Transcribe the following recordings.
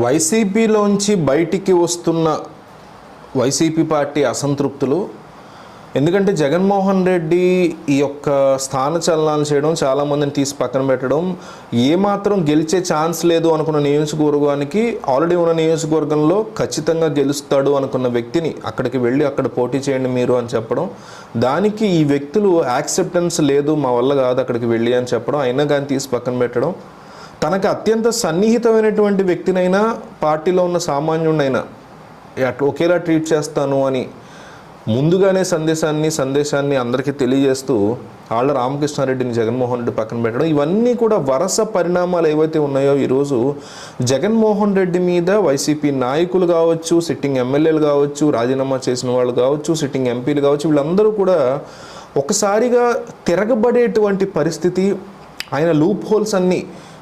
వైసీపీలోంచి బయటికి వస్తున్న YCP party అసంతృప్తులు. ఎందుకంటే జగన్మోహన్ రెడ్డి ఈ యొక్క స్థాన చలనాలు చేయడం చాలామందిని తీసి పక్కన పెట్టడం ఏమాత్రం గెలిచే ఛాన్స్ లేదు అనుకున్న నియోజకవర్గానికి ఆల్రెడీ ఉన్న నియోజకవర్గంలో ఖచ్చితంగా గెలుస్తాడు అనుకున్న వ్యక్తిని అక్కడికి వెళ్ళి అక్కడ పోటీ చేయండి మీరు అని చెప్పడం. దానికి ఈ వ్యక్తులు యాక్సెప్టెన్స్ లేదు మా వల్ల కాదు అక్కడికి వెళ్ళి అని చెప్పడం. అయినా కానీ తీసి పక్కన పెట్టడం. తనకు అత్యంత సన్నిహితమైనటువంటి వ్యక్తినైనా పార్టీలో ఉన్న సామాన్యుడినైనా అట్లా ఒకేలా ట్రీట్ చేస్తాను అని ముందుగానే సందేశాన్ని సందేశాన్ని అందరికీ తెలియజేస్తూ ఆళ్ళ రామకృష్ణారెడ్డిని జగన్మోహన్ రెడ్డి పక్కన పెట్టడం ఇవన్నీ కూడా వరుస పరిణామాలు ఏవైతే ఉన్నాయో ఈరోజు జగన్మోహన్ రెడ్డి మీద వైసీపీ నాయకులు కావచ్చు సిట్టింగ్ ఎమ్మెల్యేలు కావచ్చు రాజీనామా చేసిన వాళ్ళు కావచ్చు సిట్టింగ్ ఎంపీలు కావచ్చు వీళ్ళందరూ కూడా ఒకసారిగా తిరగబడేటువంటి పరిస్థితి ఆయన లూప్ హోల్స్ అన్నీ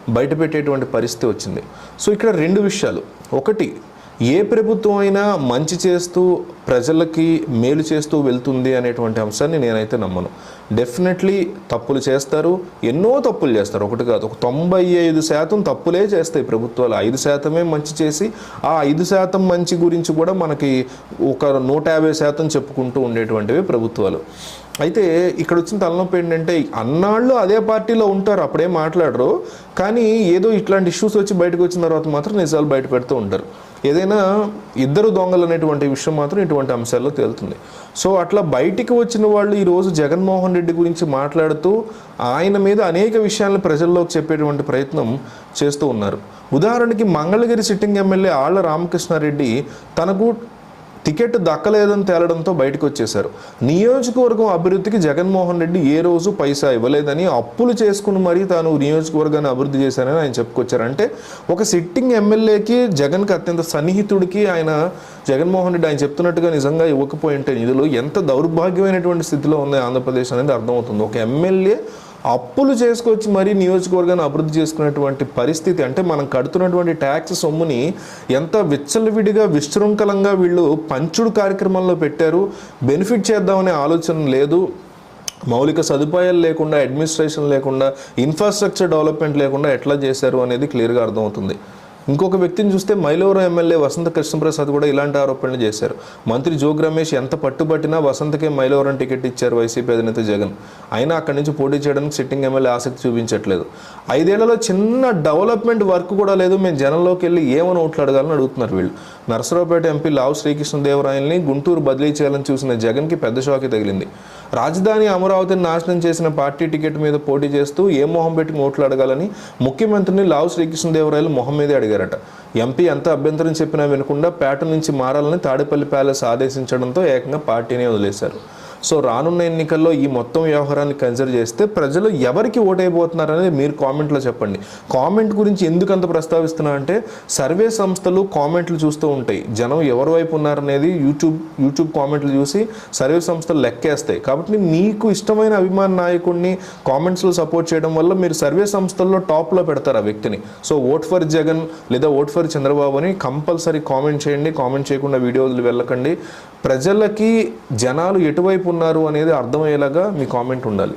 బయటపెట్టేటువంటి పరిస్థితి వచ్చింది. సో ఇక్కడ రెండు విషయాలు. ఒకటి ఏ ప్రభుత్వం అయినా మంచి చేస్తూ ప్రజలకి మేలు చేస్తూ వెళ్తుంది అనేటువంటి అంశాన్ని నేనైతే నమ్మను. డెఫినెట్లీ తప్పులు చేస్తారు. ఎన్నో తప్పులు చేస్తారు. ఒకటి కాదు ఒక తొంభై ఐదు శాతం తప్పులే చేస్తాయి ప్రభుత్వాలు. ఐదు శాతమే మంచి చేసి ఆ ఐదు శాతం మంచి గురించి కూడా మనకి ఒక నూట యాభై శాతం చెప్పుకుంటూ ఉండేటువంటివి ప్రభుత్వాలు. అయితే ఇక్కడ వచ్చిన తలనొప్పి ఏంటంటే అన్నాళ్ళు అదే పార్టీలో ఉంటారు అప్పుడే మాట్లాడరు. కానీ ఏదో ఇట్లాంటి ఇష్యూస్ వచ్చి బయటకు వచ్చిన తర్వాత మాత్రం నిజాలు బయట పెడుతూ ఉంటారు. ఏదైనా ఇద్దరు దొంగలు అనేటువంటి విషయం మాత్రం ఇటువంటి అంశాల్లో తేలుతుంది. సో అట్లా బయటికి వచ్చిన వాళ్ళు ఈరోజు జగన్మోహన్ రెడ్డి గురించి మాట్లాడుతూ ఆయన మీద అనేక విషయాలను ప్రజల్లోకి చెప్పేటువంటి ప్రయత్నం చేస్తూ ఉన్నారు. ఉదాహరణకి మంగళగిరి సిట్టింగ్ ఎమ్మెల్యే ఆళ్ళ రామకృష్ణారెడ్డి తనకు టికెట్ దక్కలేదని తేలడంతో బయటకు వచ్చేశారు నియోజకవర్గం అభివృద్ధికి జగన్మోహన్ రెడ్డి ఏ రోజు పైసా ఇవ్వలేదని అప్పులు చేసుకుని మరీ తాను నియోజకవర్గాన్ని అభివృద్ధి చేశానని ఆయన చెప్పుకొచ్చారు. అంటే ఒక సిట్టింగ్ ఎమ్మెల్యేకి జగన్కి అత్యంత సన్నిహితుడికి ఆయన జగన్మోహన్ రెడ్డి ఆయన చెప్తున్నట్టుగా నిజంగా ఇవ్వకపోయి ఉంటే నిధులు ఎంత దౌర్భాగ్యమైనటువంటి స్థితిలో ఉంది ఆంధ్రప్రదేశ్ అనేది అర్థమవుతుంది. ఒక ఎమ్మెల్యే అప్పులు చేసుకొచ్చి మరీ నియోజకవర్గాన్ని అభివృద్ధి చేసుకునేటువంటి పరిస్థితి అంటే మనం కడుతున్నటువంటి ట్యాక్స్ సొమ్ముని ఎంత విచ్చలవిడిగా విశృంఖలంగా వీళ్ళు పంచుడు కార్యక్రమంలో పెట్టారు. బెనిఫిట్ చేద్దామనే ఆలోచన లేదు. మౌలిక సదుపాయాలు లేకుండా అడ్మినిస్ట్రేషన్ లేకుండా ఇన్ఫ్రాస్ట్రక్చర్ డెవలప్మెంట్ లేకుండా ఎట్లా చేశారు అనేది క్లియర్గా అర్థమవుతుంది. ఇంకొక వ్యక్తిని చూస్తే మైలవరం ఎమ్మెల్యే వసంత కృష్ణప్రసాద్ కూడా ఇలాంటి ఆరోపణలు చేశారు. మంత్రి జోగ్రమేష్ ఎంత పట్టుబట్టినా వసంతకే మైలవరం టికెట్ ఇచ్చారు వైసీపీ అధినేత జగన్. అయినా అక్కడి నుంచి పోటీ చేయడానికి సిట్టింగ్ ఎమ్మెల్యే ఆసక్తి చూపించట్లేదు. ఐదేళ్ళలో చిన్న డెవలప్మెంట్ వర్క్ కూడా లేదు. మేము జనంలోకి వెళ్ళి ఏమని ఓట్లు అడగాలని అడుగుతున్నారు వీళ్ళు. నరసరావుపేట ఎంపీ లావు శ్రీకృష్ణదేవరాయల్ని గుంటూరు బదిలీ చేయాలని చూసిన జగన్కి పెద్ద షాకి తగిలింది. రాజధాని అమరావతిని నాశనం చేసిన పార్టీ టికెట్ మీద పోటీ చేస్తూ ఏ మొహం పెట్టి ఓట్లు అడగాలని ముఖ్యమంత్రిని లావు శ్రీకృష్ణదేవరాయలు మొహం మీదే అడిగారట. ఎంపీ ఎంత అభ్యంతరం చెప్పినా వినకుండా పేట నుంచి మారాలని తాడేపల్లి ప్యాలెస్ ఆదేశించడంతో ఏకంగా పార్టీనే వదిలేశారు. సో రానున్న ఎన్నికల్లో ఈ మొత్తం వ్యవహారాన్ని కన్సిడర్ చేస్తే ప్రజలు ఎవరికి ఓటైపోతున్నారు అనేది మీరు కామెంట్లో చెప్పండి. కామెంట్ గురించి ఎందుకు అంత ప్రస్తావిస్తున్నా అంటే సర్వే సంస్థలు కామెంట్లు చూస్తూ ఉంటాయి. జనం ఎవరి వైపు ఉన్నారనేది యూట్యూబ్ యూట్యూబ్ కామెంట్లు చూసి సర్వే సంస్థలు లెక్కేస్తాయి. కాబట్టి మీకు ఇష్టమైన అభిమాన నాయకుడిని కామెంట్స్లో సపోర్ట్ చేయడం వల్ల మీరు సర్వే సంస్థల్లో టాప్లో పెడతారు ఆ వ్యక్తిని. సో ఓట్ ఫర్ జగన్ లేదా ఓట్ ఫర్ చంద్రబాబు అని కంపల్సరీ కామెంట్ చేయండి. కామెంట్ చేయకుండా వీడియోలు వెళ్ళకండి. ప్రజలకి జనాలు ఎటువైపు ఉన్నారు అనేది అర్థమయ్యేలాగా మీ కామెంట్ ఉండాలి.